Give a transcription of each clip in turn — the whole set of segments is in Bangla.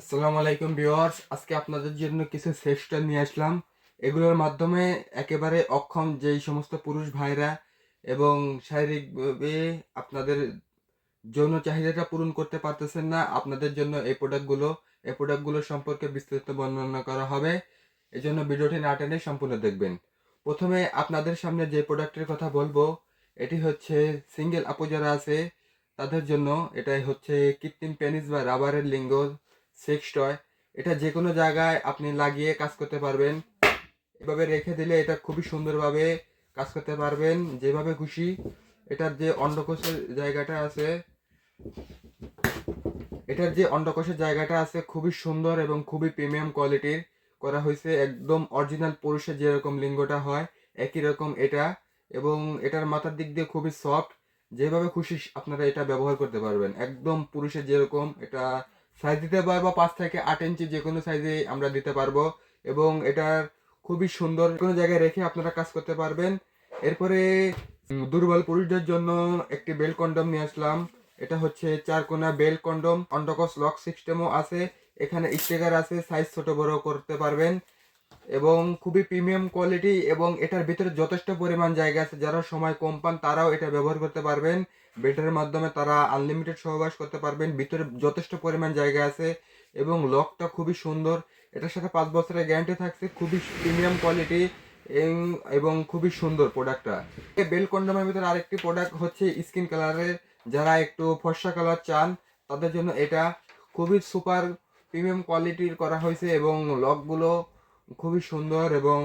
আসসালামু আলাইকুম ভিউয়ার্স। আজকে আপনাদের জন্য কিছু সেক্সটা নিয়ে আসলাম। এগুলোর মাধ্যমে একেবারে অক্ষম যেই সমস্ত পুরুষ ভাইরা এবং শারীরিকভাবে আপনাদের যৌন চাহিদাটা পূরণ করতে পারতেছেন না, আপনাদের জন্য এই প্রোডাক্টগুলো এই প্রোডাক্টগুলো সম্পর্কে বিস্তারিত বর্ণনা করা হবে। এই জন্য ভিডিওটি না টেনে সম্পূর্ণ দেখবেন। প্রথমে আপনাদের সামনে যে প্রোডাক্টের কথা বলব, এটি হচ্ছে সিঙ্গেল আপু যারা আছে। তাদের জন্য এটাই হচ্ছে কৃত্রিম পেনিস বা রাবারের লিঙ্গ। সেক্স টয় এটা যে কোনো জায়গায় আপনি লাগিয়ে কাজ করতে পারবেন। এভাবে রেখে দিলে এটা খুবই সুন্দরভাবে কাজ করতে পারবেন, যেভাবে খুশি। এটার যে অন্ডকোষের জায়গাটা আছে, এটার যে অন্ডকোষের জায়গাটা আছে খুবই সুন্দর এবং খুবই প্রিমিয়াম কোয়ালিটির করা হয়েছে। একদম অরিজিনাল পুরুষের যেরকম লিঙ্গটা হয়, একই রকম এটা। এবং এটার মাথার দিক দিয়ে খুবই সফট যেভাবে খুশি আপনারা এটা ব্যবহার করতে পারবেন। একদম পুরুষের যেরকম এটা সাইজ দিতে পারব পাঁচ থেকে আট ইঞ্চি যে কোনো সাইজে আমরা দিতে পারব। এবং এটার খুবই সুন্দর কোনো জায়গায় রেখে আপনারা কাজ করতে পারবেন। এরপরে দুর্বল পুরুষদের জন্য একটি বেল কন্ডম নিয়ে আসলাম। এটা হচ্ছে চার কোনা বেল কন্ডম অন্ডকস লক সিস্টেমও আছে। এখানে স্টিকার আছে সাইজ ছোট বড় করতে পারবেন। এবং খুবই প্রিমিয়াম কোয়ালিটি এবং এটার ভিতরে যথেষ্ট পরিমাণ জায়গা আছে। যারা সময় কম পান, তারাও এটা ব্যবহার করতে পারবেন। বেটারের মাধ্যমে তারা আনলিমিটেড সহবাস করতে পারবেন। ভিতরে যথেষ্ট পরিমাণ জায়গা আছে এবং লকটা খুবই সুন্দর। এটার সাথে পাঁচ বছরের গ্যারান্টি থাকছে। খুবই প্রিমিয়াম কোয়ালিটি এবং খুবই সুন্দর প্রোডাক্টটা বেল কন্ডমের ভিতরে আরেকটি প্রোডাক্ট হচ্ছে স্কিন কালারের যারা একটু ফর্সা কালার চান, তাদের জন্য এটা খুবই সুপার প্রিমিয়াম কোয়ালিটির করা হয়েছে এবং লকগুলো খুবই সুন্দর এবং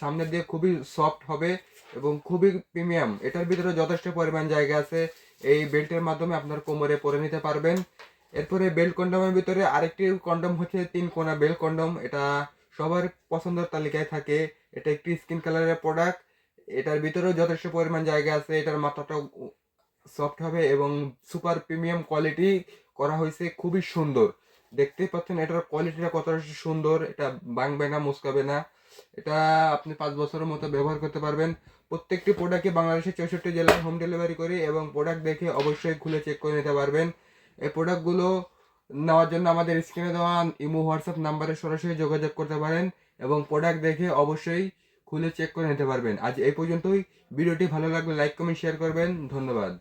সামনে দিয়ে খুবই সফট হবে এবং খুবই প্রিমিয়াম এটার ভিতরে যথেষ্ট পরিমাণ জায়গা আছে। এই বেল্টের মাধ্যমে আপনার কোমরে পরে নিতে পারবেন। এরপরে বেল্ট কন্ডমের ভিতরে আরেকটি কন্ডম হচ্ছে তিন কোনা বেল্ট কন্ডম। এটা সবার পছন্দের তালিকায় থাকে। এটা একটি স্কিন কালারের প্রোডাক্ট এটার ভিতরেও যথেষ্ট পরিমাণ জায়গা আছে। এটার মাথাটা সফট হবে এবং সুপার প্রিমিয়াম কোয়ালিটি করা হয়েছে। খুবই সুন্দর। দেখতেই পাচ্ছেন, এটার কোয়ালিটিটা কতটা সুন্দর, এটা ভাঙবে না মুসকাবে না। এটা আপনি পাঁচ বছরের মতো ব্যবহার করতে পারবেন। প্রত্যেকটি প্রোডাক্টে বাংলাদেশের চৌষট্টি জেলায় হোম ডেলিভারি করি এবং প্রোডাক্ট দেখে অবশ্যই খুলে চেক করে নিতে পারবেন। এই প্রোডাক্টগুলো নেওয়ার জন্য আমাদের স্ক্রিনে দেওয়া ইমো, হোয়াটসঅ্যাপ নাম্বারে সরাসরি যোগাযোগ করতে পারেন এবং প্রোডাক্ট দেখে অবশ্যই খুলে চেক করে নিতে পারবেন। আজ এই পর্যন্তই। ভিডিওটি ভালো লাগলে লাইক কমেন্ট শেয়ার করবেন। ধন্যবাদ।